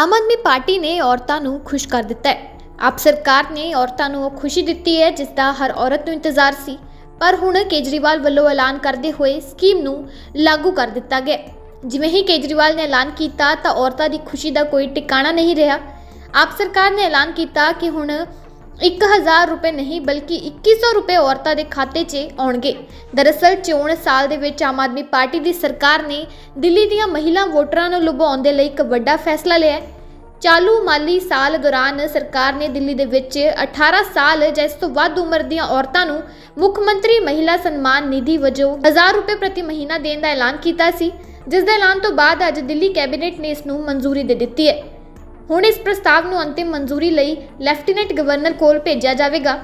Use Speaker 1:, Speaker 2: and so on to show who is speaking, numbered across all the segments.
Speaker 1: Aam Aadmi party ਨੇ ਔਰਤਾਂ ਨੂੰ ਖੁਸ਼ ਕਰ ਦਿੱਤਾ ਹੈ। ਆਪ ਸਰਕਾਰ ਨੇ ਔਰਤਾਂ ਨੂੰ ਉਹ ਖੁਸ਼ੀ ਦਿੱਤੀ ਹੈ, ਜਿਸ ਦਾ ਹਰ ਔਰਤ ਨੂੰ ਇੰਤਜ਼ਾਰ ਸੀ। ਪਰ ਹੁਣ ਕੇਜਰੀਵਾਲ ਵੱਲੋਂ ਐਲਾਨ ਕਰਦੇ ਹੋਏ ਸਕੀਮ ਨੂੰ ਲਾਗੂ ਕਰ ਦਿੱਤਾ ਗਿਆ ਜਿਵੇਂ ਹੀ ਕੇਜਰੀਵਾਲ ਨੇ ਐਲਾਨ ਕੀਤਾ ਤਾਂ ਔਰਤਾਂ ਦੀ ਖੁਸ਼ੀ ਦਾ ਕੋਈ ਟਿਕਾਣਾ ਨਹੀਂ ਰਿਹਾ। ਆਪ ਸਰਕਾਰ ਨੇ ਐਲਾਨ ਕੀਤਾ ਕਿ ਹੁਣ 1000 ਰੁਪਏ ਨਹੀਂ, ਬਲਕਿ 2100 ਰੁਪਏ ਔਰਤਾਂ ਦੇ ਖਾਤੇ 'ਚ ਆਉਣਗੇ। ਦਰਅਸਲ, ਚੋਣ ਸਾਲ ਦੇ ਵਿੱਚ ਆਮ ਆਦਮੀ ਪਾਰਟੀ ਦੀ ਸਰਕਾਰ ਨੇ ਦਿੱਲੀ ਦੀਆਂ ਮਹਿਲਾ ਵੋਟਰਾਂ ਨੂੰ ਲੁਭਾਉਣ ਦੇ ਲਈ ਇੱਕ ਵੱਡਾ ਫੈਸਲਾ ਲਿਆ ਹੈ। ਚਾਲੂ ਮਾਲੀ ਸਾਲ ਦੌਰਾਨ ਸਰਕਾਰ ਨੇ ਦਿੱਲੀ ਦੇ ਵਿੱਚ 18 ਸਾਲ ਜਾਂ ਇਸ ਤੋਂ ਵੱਧ ਉਮਰ ਦੀਆਂ ਔਰਤਾਂ ਨੂੰ ਮੁੱਖ ਮੰਤਰੀ ਮਹਿਲਾ ਸਨਮਾਨ ਨਿਧੀ ਵਜੋਂ 1000 ਰੁਪਏ ਪ੍ਰਤੀ ਮਹੀਨਾ ਦੇਣ ਦਾ ਐਲਾਨ ਕੀਤਾ ਸੀ, ਜਿਸ ਦੇ ਐਲਾਨ ਤੋਂ ਬਾਅਦ ਅੱਜ ਦਿੱਲੀ ਕੈਬਨਿਟ ਨੇ ਇਸ ਨੂੰ ਮਨਜ਼ੂਰੀ ਦੇ ਦਿੱਤੀ ਹੈ। ਹੁਣ ਇਸ ਪ੍ਰਸਤਾਵ ਨੂੰ ਅੰਤਿਮ ਮਨਜ਼ੂਰੀ ਲਈ ਲੈਫਟੀਨੈਂਟ ਗਵਰਨਰ ਕੋਲ ਭੇਜਿਆ ਜਾਵੇਗਾ।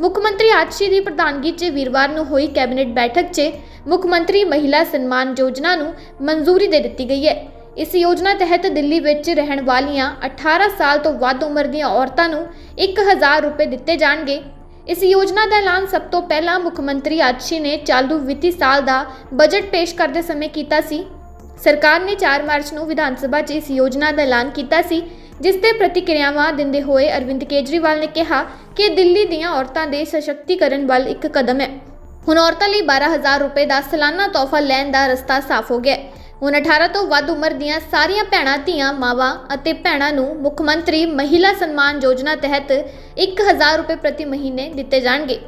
Speaker 1: ਮੁੱਖ ਮੰਤਰੀ ਆਤਸ਼ੀ ਦੀ ਪ੍ਰਧਾਨਗੀ 'ਚ ਵੀਰਵਾਰ ਨੂੰ ਹੋਈ ਕੈਬਨਿਟ ਬੈਠਕ 'ਚ ਮੁੱਖ ਮੰਤਰੀ ਮਹਿਲਾ ਸਨਮਾਨ ਯੋਜਨਾ ਨੂੰ ਮਨਜ਼ੂਰੀ ਦੇ ਦਿੱਤੀ ਗਈ ਹੈ। ਇਸ ਯੋਜਨਾ ਤਹਿਤ ਦਿੱਲੀ ਵਿੱਚ ਰਹਿਣ ਵਾਲੀਆਂ 18 ਸਾਲ ਤੋਂ ਵੱਧ ਉਮਰ ਦੀਆਂ ਔਰਤਾਂ ਨੂੰ 1000 ਰੁਪਏ ਦਿੱਤੇ ਜਾਣਗੇ। ਇਸ ਯੋਜਨਾ ਦਾ ਐਲਾਨ ਸਭ ਤੋਂ ਪਹਿਲਾਂ ਮੁੱਖ ਮੰਤਰੀ ਆਤਸ਼ੀ ਨੇ ਚਾਲੂ ਵਿੱਤੀ ਸਾਲ ਦਾ ਬਜਟ ਪੇਸ਼ ਕਰਦੇ ਸਮੇਂ ਕੀਤਾ ਸੀ। ਸਰਕਾਰ ਨੇ 4 ਮਾਰਚ ਨੂੰ ਵਿਧਾਨ ਸਭਾ 'ਚ ਇਸ ਯੋਜਨਾ ਦਾ ਐਲਾਨ ਕੀਤਾ ਸੀ। ਜਿਸ ਤੇ ਪ੍ਰਤੀਕਿਰਿਆਵਾਂ ਦਿੰਦੇ ਹੋਏ ਅਰਵਿੰਦ ਕੇਜਰੀਵਾਲ ਨੇ ਕਿਹਾ ਕਿ ਦਿੱਲੀ ਦੀਆਂ ਔਰਤਾਂ ਦੇ ਸਸ਼ਕਤੀਕਰਨ ਵੱਲ ਇੱਕ ਕਦਮ ਹੈ। ਹੁਣ ਔਰਤਾਂ ਲਈ 12000 ਰੁਪਏ ਦਾ ਸਾਲਾਨਾ ਤੋਹਫਾ ਲੈਣ ਦਾ ਰਸਤਾ ਸਾਫ਼ ਹੋ ਗਿਆ ਹੁਣ 18 ਤੋਂ ਵੱਧ ਉਮਰ ਦੀਆਂ ਸਾਰੀਆਂ ਭੈਣਾਂ, ਧੀਆਂ, ਮਾਵਾਂ ਅਤੇ ਭੈਣਾਂ ਨੂੰ ਮੁੱਖ ਮੰਤਰੀ ਮਹਿਲਾ ਸਨਮਾਨ ਯੋਜਨਾ ਤਹਿਤ 1000 ਰੁਪਏ ਪ੍ਰਤੀ ਮਹੀਨੇ ਦਿੱਤੇ ਜਾਣਗੇ।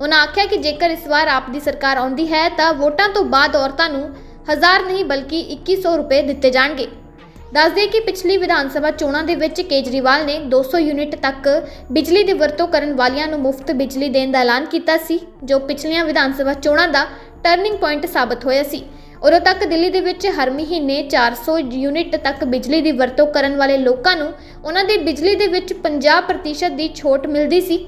Speaker 1: ਉਹਨਾਂ ਆਖਿਆ ਕਿ ਜੇਕਰ ਇਸ ਵਾਰ ਆਪ ਦੀ ਸਰਕਾਰ ਆਉਂਦੀ ਹੈ ਤਾਂ ਵੋਟਾਂ ਤੋਂ ਬਾਅਦ ਔਰਤਾਂ ਨੂੰ ਹਜ਼ਾਰ ਨਹੀਂ ਬਲਕਿ 2100 ਰੁਪਏ ਦਿੱਤੇ ਜਾਣਗੇ। ਦੱਸਦੇ ਕਿ ਪਿਛਲੀ ਵਿਧਾਨ ਸਭਾ ਚੋਣਾਂ ਦੇ ਵਿੱਚ ਕੇਜਰੀਵਾਲ ਨੇ 200 ਯੂਨਿਟ ਤੱਕ ਬਿਜਲੀ ਦੀ ਵਰਤੋਂ ਕਰਨ ਵਾਲਿਆਂ ਨੂੰ ਮੁਫਤ ਬਿਜਲੀ ਦੇਣ ਦਾ ਐਲਾਨ ਕੀਤਾ ਸੀ, ਜੋ ਪਿਛਲੀਆਂ ਵਿਧਾਨ ਸਭਾ ਚੋਣਾਂ ਦਾ ਟਰਨਿੰਗ ਪੁਆਇੰਟ ਸਾਬਤ ਹੋਇਆ ਸੀ। ਉਦੋਂ ਤੱਕ ਦਿੱਲੀ ਦੇ ਵਿੱਚ ਹਰ ਮਹੀਨੇ 400 ਯੂਨਿਟ ਤੱਕ ਬਿਜਲੀ ਦੀ ਵਰਤੋਂ ਕਰਨ ਵਾਲੇ ਲੋਕਾਂ ਨੂੰ ਉਹਨਾਂ ਦੀ ਬਿਜਲੀ ਦੇ ਵਿੱਚ 50% ਦੀ ਛੋਟ ਮਿਲਦੀ ਸੀ।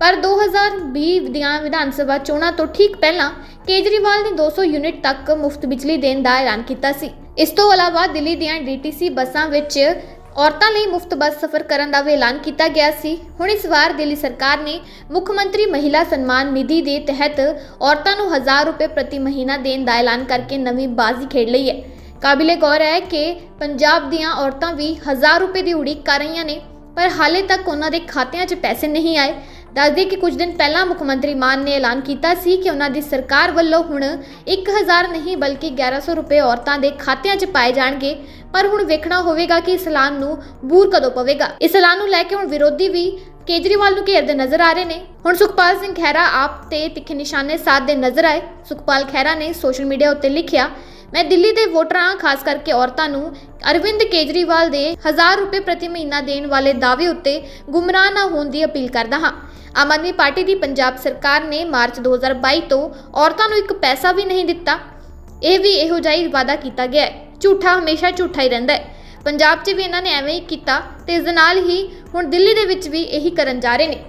Speaker 1: ਪਰ 2020 ਦੀਆਂ ਵਿਧਾਨ ਸਭਾ ਚੋਣਾਂ ਤੋਂ ਠੀਕ ਪਹਿਲਾਂ ਕੇਜਰੀਵਾਲ ਨੇ 200 ਯੂਨਿਟ ਤੱਕ ਮੁਫਤ ਬਿਜਲੀ ਦੇਣ ਦਾ ਐਲਾਨ ਕੀਤਾ ਸੀ। ਇਸ ਤੋਂ ਇਲਾਵਾ ਦਿੱਲੀ ਦੀਆਂ ਡੀਟੀਸੀ ਬੱਸਾਂ ਵਿੱਚ ਔਰਤਾਂ ਲਈ ਮੁਫਤ ਬੱਸ ਸਫ਼ਰ ਕਰਨ ਦਾ ਵੀ ਐਲਾਨ ਕੀਤਾ ਗਿਆ ਸੀ। ਹੁਣ ਇਸ ਵਾਰ ਦਿੱਲੀ ਸਰਕਾਰ ਨੇ ਮੁੱਖ ਮੰਤਰੀ ਮਹਿਲਾ ਸਨਮਾਨ ਨਿਧੀ ਦੇ ਤਹਿਤ ਔਰਤਾਂ ਨੂੰ 1000 ਰੁਪਏ ਪ੍ਰਤੀ ਮਹੀਨਾ ਦੇਣ ਦਾ ਐਲਾਨ ਕਰਕੇ ਨਵੀਂ ਬਾਜ਼ੀ ਖੇਡ ਲਈ ਹੈ। ਕਾਬਿਲੇ ਗੌਰ ਹੈ ਕਿ ਪੰਜਾਬ ਦੀਆਂ ਔਰਤਾਂ ਵੀ 1000 ਰੁਪਏ ਦੀ ਉਡੀਕ ਕਰ ਰਹੀਆਂ ਨੇ, ਪਰ ਹਾਲੇ ਤੱਕ ਉਹਨਾਂ ਦੇ ਖਾਤਿਆਂ 'ਚ ਪੈਸੇ ਨਹੀਂ ਆਏ। ਦੱਸਦੇ ਕਿ ਕੁਝ ਦਿਨ ਪਹਿਲਾਂ ਮੁੱਖ ਮੰਤਰੀ ਮਾਨ ਨੇ ਐਲਾਨ ਕੀਤਾ ਸੀ ਕਿ ਉਹਨਾਂ ਦੀ ਸਰਕਾਰ ਵੱਲੋਂ ਹੁਣ 1000 ਨਹੀਂ ਬਲਕਿ 1100 ਰੁਪਏ ਔਰਤਾਂ ਦੇ ਖਾਤਿਆਂ 'ਚ ਪਾਏ ਜਾਣਗੇ। ਪਰ ਹੁਣ ਵੇਖਣਾ ਹੋਵੇਗਾ ਕਿ ਇਸ ਐਲਾਨ ਨੂੰ ਬੂਰ ਕਦੋਂ ਪਵੇਗਾ। ਇਸ ਐਲਾਨ ਨੂੰ ਲੈ ਕੇ ਹੁਣ ਵਿਰੋਧੀ ਵੀ ਕੇਜਰੀਵਾਲ ਨੂੰ ਘੇਰਦੇ ਨਜ਼ਰ ਆ ਰਹੇ ਨੇ। ਹੁਣ ਸੁਖਪਾਲ ਸਿੰਘ ਖਹਿਰਾ ਆਪ ਤੇ ਤਿੱਖੇ ਨਿਸ਼ਾਨੇ ਸਾਧਦੇ ਨਜ਼ਰ ਆਏ। ਸੁਖਪਾਲ ਖਹਿਰਾ ਨੇ ਸੋਸ਼ਲ ਮੀਡੀਆ ਉੱਤੇ ਲਿਖਿਆ, ਮੈਂ ਦਿੱਲੀ ਦੇ ਵੋਟਰਾਂ, ਖਾਸ ਕਰਕੇ ਔਰਤਾਂ ਨੂੰ ਅਰਵਿੰਦ ਕੇਜਰੀਵਾਲ ਦੇ 1000 ਰੁਪਏ ਪ੍ਰਤੀ ਮਹੀਨਾ ਦੇਣ ਵਾਲੇ ਦਾਅਵੇ ਉੱਤੇ ਗੁੰਮਰਾਹ ਨਾ ਹੋਣ ਦੀ ਅਪੀਲ ਕਰਦਾ ਹਾਂ। ਆਮ ਆਦਮੀ ਪਾਰਟੀ ਦੀ ਪੰਜਾਬ ਸਰਕਾਰ ਨੇ ਮਾਰਚ 2022 ਤੋਂ ਔਰਤਾਂ ਨੂੰ ਇੱਕ ਪੈਸਾ ਵੀ ਨਹੀਂ ਦਿੱਤਾ। ਇਹ ਵੀ ਇਹੋ ਜਿਹਾ ਹੀ ਵਾਅਦਾ ਕੀਤਾ ਗਿਆ ਹੈ। ਝੂਠਾ ਹਮੇਸ਼ਾ ਝੂਠਾ ਹੀ ਰਹਿੰਦਾ ਹੈ। ਪੰਜਾਬ 'ਚ ਵੀ ਇਹਨਾਂ ਨੇ ਐਵੇਂ ਹੀ ਕੀਤਾ ਤੇ ਇਸ ਦੇ ਨਾਲ ਹੀ ਹੁਣ ਦਿੱਲੀ ਦੇ ਵਿੱਚ ਵੀ ਇਹੀ ਕਰਨ ਜਾ ਰਹੇ ਨੇ।